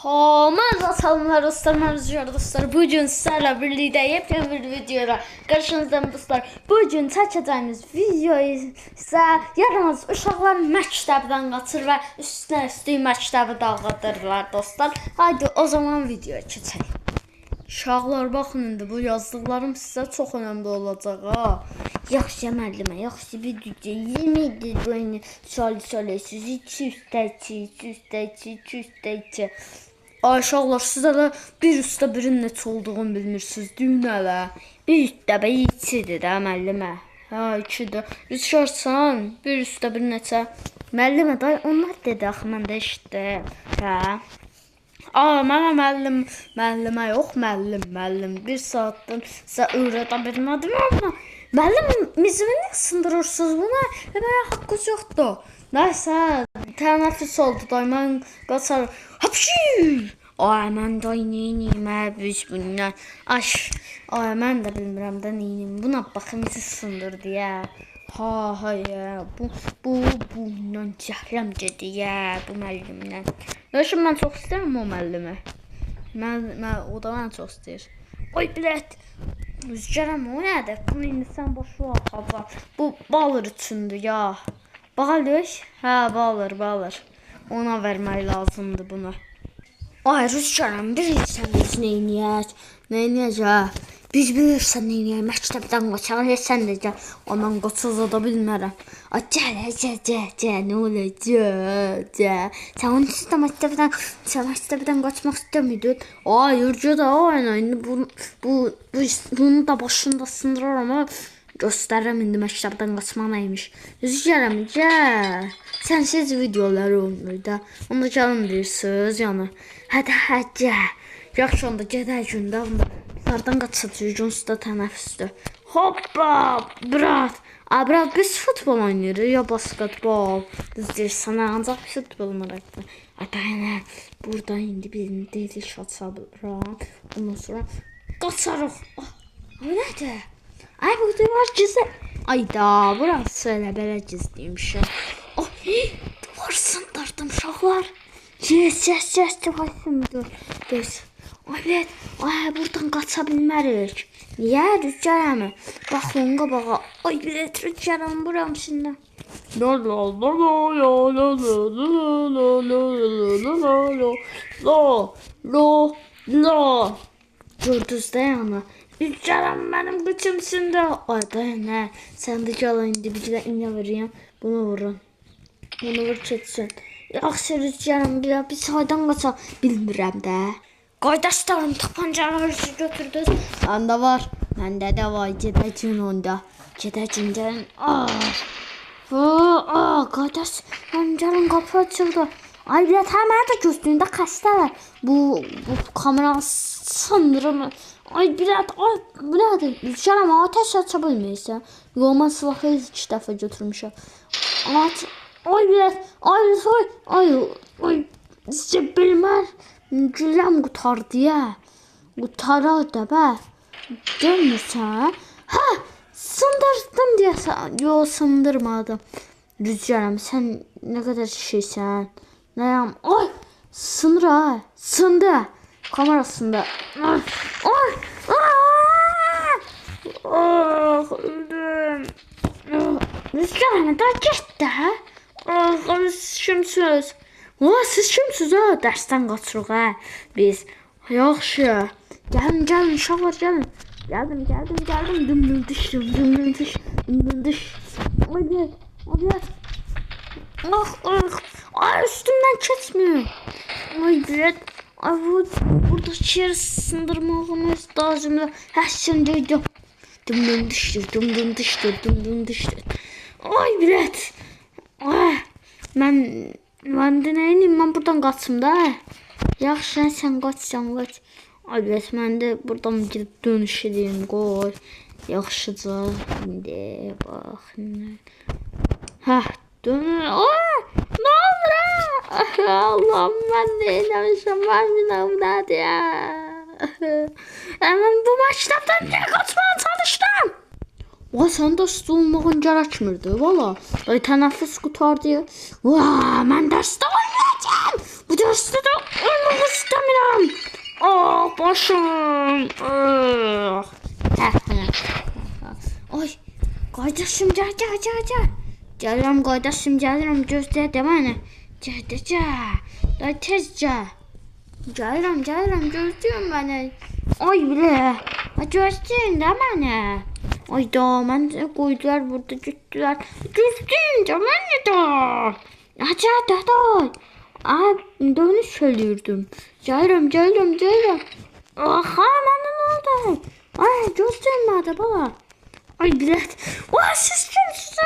Hamınıza salamlar dostlar, məncə dostlar. Bu gün sizlərlə birlikdə yepyeni bir videoyla qarşınızdayım dostlar. Bu gün çəkəcəyimiz video isə yaramaz uşaqlar məktəbdən qaçır və üstünə üstü məktəbi dağıdırlar dostlar. Haydi o zaman videoya keçək. Uşaqlar baxın indi bu yazdıqlarım sizə çox önəmli olacaq ha. Yaxşı müəllimə, yaxşı bir cücə 20 il boyunca sual söyləyirsiz. 2 üstə 2, 2 üstə 2, 2 üstə 2. Aşağılar siz hələ bir üstə birin neçə olduğunu bilmirsiniz. Düyün hələ. Bir üstə bir ikidir də müəllimə. Hə, ikidir. Üç şartsan, bir üstə bir neçə. Müəllimə də onlar dedi axı mən də eşitdim. Hə. A, mənə müəllim, müəllimə yox, müəllim, müəllim. Bir saatdan sizə öyrədə bilmədim amma müəllim mizmini sındırırsınız buna. Və mənə haqqınız yoxdur. Neyse teneffüs oldu Dayman Galatasaray. Hapşi! O hemen daynayayım he biz bunlar. Aş. O hemen de bilmirəm də neyinim. Buna baxımsızsındır deyə. Ha ha ya. Bu bu bu bundan cəhləmcə deyə bu müəllimdən. Yaşım mən çox istəyirəm o müəllimi. Mən, mən o da mən çox istəyir. Oy bilet. Rüzgarım o nədir? Bunu indi sən boş ver. Bu balır üçündür ya. Balır? Hə, balır, balır. Ona vermək lazımdır bunu. Ay Rüzgaram, bilirsən biz neyniyək? Neyniyəcək? Biz bilirsən neyniyək? Məktəbdən qaçaq, heç sən də gəl. Ondan qaçız da bilmərəm. Ay gəl, gəl, gəl, gəl, nə olacaq? Gəl. Sən onun üstə məktəbdən, sən məktəbdən qaçmaq istəmirdin. Ay, yürücü də. İndi bu, bu, bu, bunu da başında sındıraram ama göstərirəm indi məktəbdən qaçmaq nəymiş. Rüzgaram, gəl. Sənsiz videolar olmur da. Onda gəlin deyirsiniz, yəni. Hədə, hədə. Yaxşı onda gedək gündə onda. Bizlərdən qaçacağıq, Jones da tənəffüsdür. Hoppa, brat. A, brat, biz futbol oynayırıq ya basketbol. Düz deyirsən, ancaq futbol maraqlı. Ata, burada indi birini deyilik açaram. Ondan sonra qaçarıq. Ah, bu nədir? Ay bu duvar gizli. Ay da burası elə belə gizliymişəm. Oh, duvar sındırdım uşaqlar. Yes, yes, yes, duvar sındır. Biz. Ay evet, ay buradan qaça bilmərik. Niyə rüzgarəmi? Bax onun qabağa. Ay bilet rüzgarəm buram şimdi. La la la la la la la la la la la la la la la la Gördünüz də yəni. Rüzgarəm mənim qıçımsında. Ay da nə? Sən də gəl indi bir də iynə verəyim. Bunu vurun. Bunu vur keçsin. Yaxşı rüzgarım bir bir saydan qaça bilmirəm də. Qardaşlarım tapancaları götürdünüz. Məndə var. Məndə də var. Gedəcin onda. Gedəcin gəlin. Ah. Aa, qardaş, pəncərən qapı açıldı. Ay bir həmən də gözlüyündə xəstələr. Bu, bu kamera sındırım. Ay bir ay nədir? Rüzgarım ateş aça bilmirsən. Yox, mən silahı iki dəfə götürmüşəm. At, ay bir ay, ay, ay, ay, sizə bilmər. Güləm qutardı ya. Qutarar da bə. Görmürsən? Hə, sındırdım deyəsən. Yox, sındırmadım. Rüzgarım, sən nə qədər şeysən? Nəyəm? Ay, sınır ha. Sındı kamerasında. Ah, ah, ah, ah, öldüm. Ne zaman da geçti ha? Ah, şümsüz. Ola siz şümsüz ha? Dərsdən qaçırıq ha biz. Yaxşı. Gəlin, gəlin uşaqlar, gəlin. Gəldim, gəldim, gəldim. Dümdüm düş, dümdüm düş, dümdüm düş. Hadi, hadi. Ah, ah. Ay üstümden keçmiyor. Ay, Abi burada şiir sındırmamız lazım. Her şey sındırdım. Dım dım dıştır, dım dım dıştır, dım dım dıştır. Ay bilet. Ay, ben ben de neyim ben buradan kaçım da. Yaxşı sen sen kaç sen kaç. Ay bilet ben de buradan gidip dönüş edeyim. Koy. Yaxşıca. Şimdi bak. Ha dönür. Ay Allah'ım ben de eğlenmişim. Ben bir avlat ya. Hemen bu maçlardan ne kaçmaya çalıştım. Va sən də stulmağın yer açmırdı valla. Ay tənəffüs qutardı. Va mən dərsdə oynayacağam. Bu dərsdə də olmaq istəmirəm. Ah başım. Ah. Ay qardaşım gəl gəl gəl gəl. Gəlirəm qardaşım gəlirəm gözlə demə nə. Gəl, də gəl. Day tez gəl. Gəlirəm, gəlirəm, gözləyin məni. Ay bilə. Ha gözləyin də məni. Ay da, mən qoydular burada getdilər. Gözləyin də məni də. Aca da da. Ay, dönüş söylüyordum. Gəlirəm, gəlirəm, gəlirəm. Aha, mənə nə oldu? Ay, gözləyin mənə bala. Ay bilet. Vay siz kimsiniz?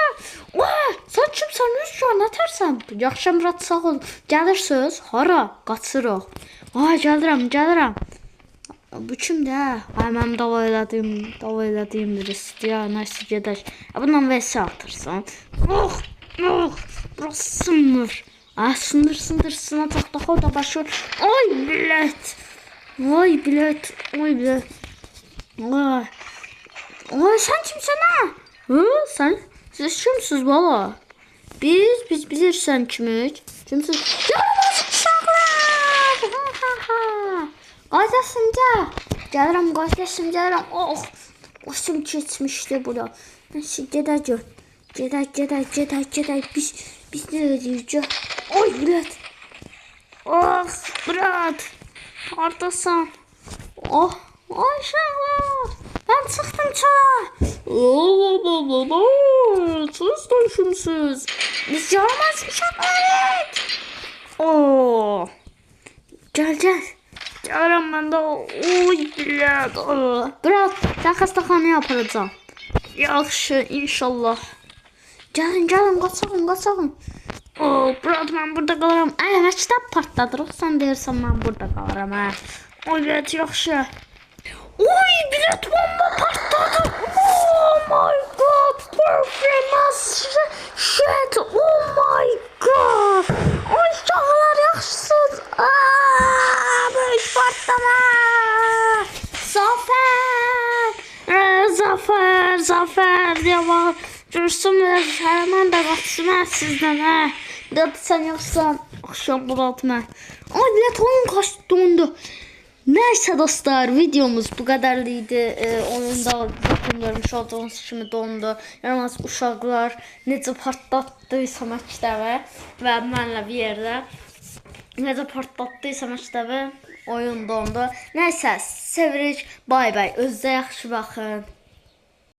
Vay sen kimsən? Üç şu an atarsan. Yaxşım rat sağ ol. Gəlirsiniz? Hara? Qaçırıq. Ay gəlirəm, gəlirəm. Bu kimdə? Ay mənim dava elədiyim, dava elədiyim birisi. Ya nəsə gedək. Bundan vs atırsan. Oh, oh. Burası sınır. Ay sınır, sınır, sınır. Tak tak o da başı. Ay bilet. Ay bilet. Ay bilet. Ay. Ay sen kimsin ha? Hı? Sen? Siz kimsiniz baba? Biz, biz bilirsen kimik. Kimsiz? Yaramaz uşaqlar! Ha ha ha! Qardaşım gəl. Gəlirəm qardaşım, gəlirəm. Oh! Başım keçmişdi bura. Nəsə gedək. Gedək, gedək, gedək, gedək. Biz biz nə edəcəyik? Oy, brat. Oh, brat. Hardasan? Oh, ay uşaqlar. Ben çıktım çala. Oo, baba, baba. Siz dönüşümsüz. Biz yaramaz uşaqlarıq. Oo. Gel gel. Gəlirəm mən də. Oy, bilət. Brat, sən xəstəxanaya aparacağam. Yaxşı, inşallah. Gəlin, gəlin, qaçağın, qaçağın. Oo, brat, mən burada qalaram. Ay, məktəb partladırıq. Sən deyirsən mən burada qalaram, hə. Oy, bilət, yaxşı. Oy, bilət bomba partladı. Oh my god, perfect shit. Oh my god. Oy, uşaqlar yaxşısınız. Aa, böyük partlama. Zafer. Ee, zafer, diye var. Dursun biraz hemen de qaçsın ha sizdən hə. Dedi sən yoxsan, axşam bulatma. Ay, bilət oyun kaç dondu. Neyse dostlar videomuz bu kadarlıydı. Ee, onun da bakın görmüş olduğunuz kimi dondu. Yaramaz uşaqlar necə partlatdıysa məktəbə və mənlə bir yerdə necə partlatdıysa məktəbə oyun dondu. Neyse sevirik. Bay bay. Özünüzə yaxşı baxın.